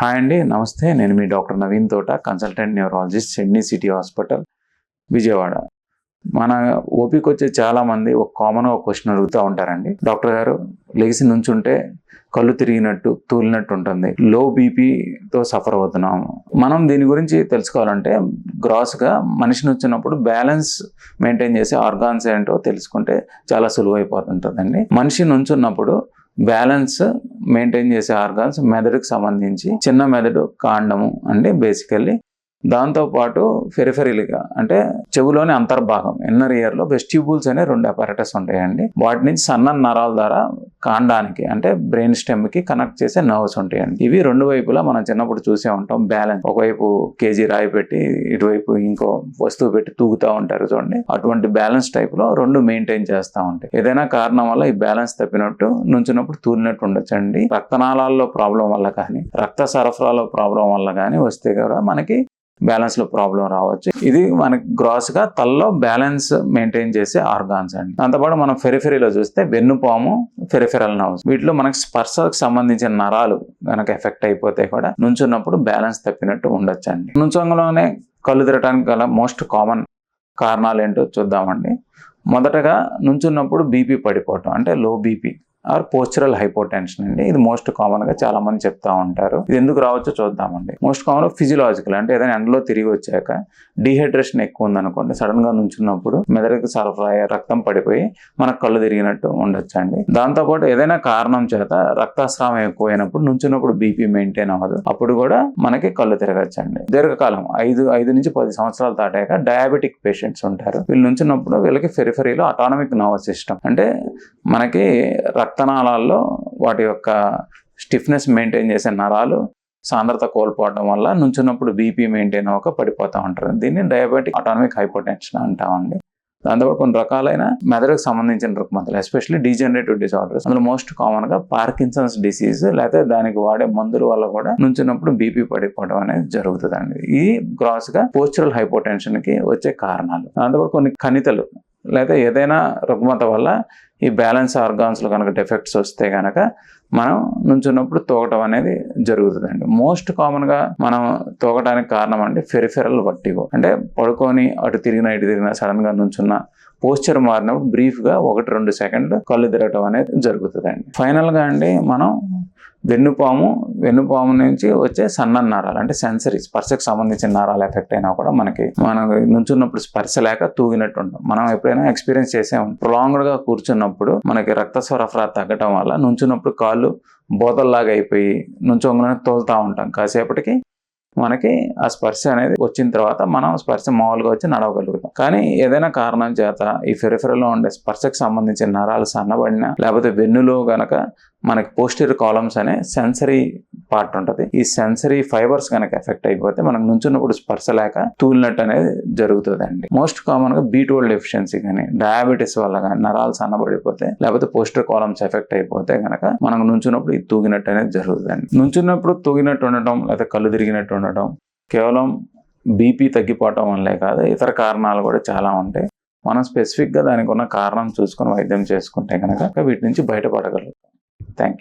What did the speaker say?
Hi అండి నమస్తే. నేను మీ doctor Naveen Thota consultant neurologist Sydney city hospital Vijayawada. మన ఓపిక వచ్చే చాలా మంది ఒక కామన్ ఒక క్వశ్చన్ అడుగుతూ ఉంటారండి. డాక్టర్ గారు లెగిసి నుంచుంటే కళ్ళు తిరిగినట్టు తూలినట్టు ఉంటుంది. లో బీపీతో సఫర్ అవుతున్నాము మనం దీని గురించి తెలుసుకోవాలంటే గ్రాస్గా మనిషి నుంచినప్పుడు బ్యాలెన్స్ మెయింటైన్ చేసే ఆర్గాన్స్ ఏంటో తెలుసుకుంటే చాలా సులువైపోతుంటుందండి. మనిషి నుంచున్నప్పుడు బ్యాలెన్స్ మెయింటైన్ చేసే ఆర్గాన్స్ మెదడుకు సంబంధించి చిన్న మెదడు కాండము అంటే బేసికల్లీ దాంతోపాటు ఫెరిఫెరీలుగా అంటే చెవులోని అంతర్భాగం ఇన్నర్ ఇయర్లో వెస్టిబ్యూల్స్ అనే రెండు అపారటస్ ఉంటాయండి. వాటి నుంచి సన్న నరాల ద్వారా కాండానికి అంటే బ్రెయిన్ స్టెమ్కి కనెక్ట్ చేసే నర్వ్స్ ఉంటాయండి. ఇవి రెండు వైపులా మనం చిన్నప్పుడు చూసే ఉంటాం. బ్యాలెన్స్ ఒకవైపు కేజీ రాయి పెట్టి ఇటువైపు ఇంకో వస్తువు పెట్టి తూగుతూ ఉంటారు చూడండి. అటువంటి బ్యాలెన్స్ టైప్లో రెండు మెయింటైన్ చేస్తూ ఉంటాయి. ఏదైనా కారణం వల్ల ఈ బ్యాలెన్స్ తప్పినట్టు నుంచినప్పుడు తూలినట్టు ఉండొచ్చండి. రక్తనాళాల్లో ప్రాబ్లం వల్ల కానీ రక్త సరఫరాలో ప్రాబ్లం వల్ల కానీ వస్తే కూడా మనకి బ్యాలెన్స్లో ప్రాబ్లం రావచ్చు. ఇది మనకి గ్రాస్గా తలలో బ్యాలెన్స్ మెయింటైన్ చేసే ఆర్గాన్స్ అండి. దాంతోపాటు మనం ఫెరిఫెరీలో చూస్తే వెన్నుపాము ఫెరిఫెరల్ నర్వ్స్ వీటిలో మనకి స్పర్శకు సంబంధించిన నరాలు కనుక ఎఫెక్ట్ అయిపోతే కూడా నుంచున్నప్పుడు బ్యాలెన్స్ తప్పినట్టు ఉండొచ్చు అండి నుంచంలోనే కళ్ళు తిరగడానికి గల మోస్ట్ కామన్ కారణాలు ఏంటో చూద్దామండి. మొదటగా నుంచున్నప్పుడు బీపీ పడిపోవటం అంటే low BP or postural hypotension అండి. ఇది మోస్ట్ కామన్గా చాలా మంది చెప్తా ఉంటారు. ఇది ఎందుకు రావచ్చో చూద్దామండి. మోస్ట్ కామన్ ఫిజియలాజికల్ అంటే ఏదైనా ఎండలో తిరిగి వచ్చాక డిహైడ్రేషన్ ఎక్కువ ఉందనుకోండి సడన్గా నుంచున్నప్పుడు మెదడుకు సరఫరా రక్తం పడిపోయి మనకు కళ్ళు తిరిగినట్టు ఉండొచ్చండి. దాంతోపాటు ఏదైనా కారణం చేత రక్తస్రావం ఎక్కువైనప్పుడు నుంచున్నప్పుడు బీపీ మెయింటైన్ అవ్వదు. అప్పుడు కూడా మనకి కళ్ళు తిరగచ్చండి. దీర్ఘకాలం ఐదు ఐదు నుంచి పది సంవత్సరాలు దాటాక డయాబెటిక్ పేషెంట్స్ ఉంటారు. వీళ్ళు నుంచున్నప్పుడు వీళ్ళకి ఫెరిఫెరీలో అటానమిక్ నర్వస్ సిస్టమ్ అంటే మనకి రక్తనాళాల్లో వాటి యొక్క స్టిఫ్నెస్ మెయింటైన్ చేసే నరాలు సాంద్రత కోల్పోవడం వల్ల నుంచున్నప్పుడు బీపీ మెయింటైన్ అవ్వక పడిపోతూ ఉంటారు. దీన్ని డయాబెటిక్ అటానమిక్ హైపోటెన్షన్ అంటామండి దాంతోపాటు కొన్ని రకాలైన మెదడుకు సంబంధించిన రుగ్మతలు ఎస్పెషల్లీ డీజనరేటివ్ డిసార్డర్స్ అందులో మోస్ట్ కామన్గా పార్కిన్సన్స్ డిసీజ్ లేకపోతే దానికి వాడే మందుల వల్ల కూడా నుంచున్నప్పుడు బీపీ పడిపోవడం అనేది జరుగుతుందండి. ఈ గ్రాస్గా పోస్చురల్ హైపోటెన్షన్కి వచ్చే కారణాలు. దాంతోపాటు కొన్ని కణితలు లేదా ఏదైనా రుగ్మత వల్ల ఈ బ్యాలెన్స్ ఆర్గాన్స్లో కనుక డిఫెక్ట్స్ వస్తే కనుక మనం నుంచున్నప్పుడు తోగటం అనేది జరుగుతుందండి. మోస్ట్ కామన్గా మనం తోగటానికి కారణం అంటే ఫెరిఫెరల్ వట్టిగో అంటే పడుకొని అటు తిరిగిన ఇటు తిరిగిన సడన్గా నుంచున్న పోస్చర్ మారినప్పుడు బ్రీఫ్గా ఒకటి రెండు సెకండ్లు కళ్ళు తిరగటం అనేది జరుగుతుంది అండి ఫైనల్గా అండి మనం వెన్నుపాము వెన్నుపాము నుంచి వచ్చే సన్న నరాలు అంటే సెన్సరీ స్పర్శకు సంబంధించిన నరాలు ఎఫెక్ట్ అయినా కూడా మనకి మనం నుంచున్నప్పుడు స్పర్శ లేక తూగినట్టు ఉంటాం. మనం ఎప్పుడైనా ఎక్స్పీరియన్స్ చేసే ప్రొలాంగ్డ్గా కూర్చున్నప్పుడు మనకి రక్త సరఫరా తగ్గటం వల్ల నుంచున్నప్పుడు కాళ్ళు బోతల్లాగా అయిపోయి నుంచోగానే తోలుతా ఉంటాం. కాసేపటికి మనకి ఆ స్పర్శ అనేది వచ్చిన తర్వాత మనం స్పర్శ మామూలుగా వచ్చి నడవగలుగుతాం. కానీ ఏదైనా కారణం చేత ఈ ఫెరిఫెరలో ఉండే స్పర్శకు సంబంధించిన నరాలు సన్నబడిన లేకపోతే వెన్నులో గనక మనకి పోస్టర్ కాలమ్స్ అనే సెన్సరీ పార్ట్ ఉంటుంది. ఈ సెన్సరీ ఫైబర్స్ కనుక ఎఫెక్ట్ అయిపోతే మనకు నుంచున్నప్పుడు స్పర్శ లేక తూలినట్టు అనేది జరుగుతుందండి. మోస్ట్ కామన్గా బీటోల్ డెఫిషియన్సీ కానీ డయాబెటీస్ వల్ల కానీ నరాలు సన్నబడిపోతే లేకపోతే పోస్టర్ కాలమ్స్ ఎఫెక్ట్ అయిపోతే కనుక మనకు నుంచున్నప్పుడు ఇది తూగినట్టు అనేది జరుగుతుందండి. నుంచున్నప్పుడు తూగినట్టు ఉండటం లేకపోతే కళ్ళు తిరిగినట్టు ఉండటం కేవలం బీపీ తగ్గిపోవటం వల్లే కాదు ఇతర కారణాలు కూడా చాలా ఉంటాయి. మనం స్పెసిఫిక్గా దానికి ఉన్న కారణం చూసుకొని వైద్యం చేసుకుంటే కనుక వీటి నుంచి బయటపడగలుగుతాం. Thank you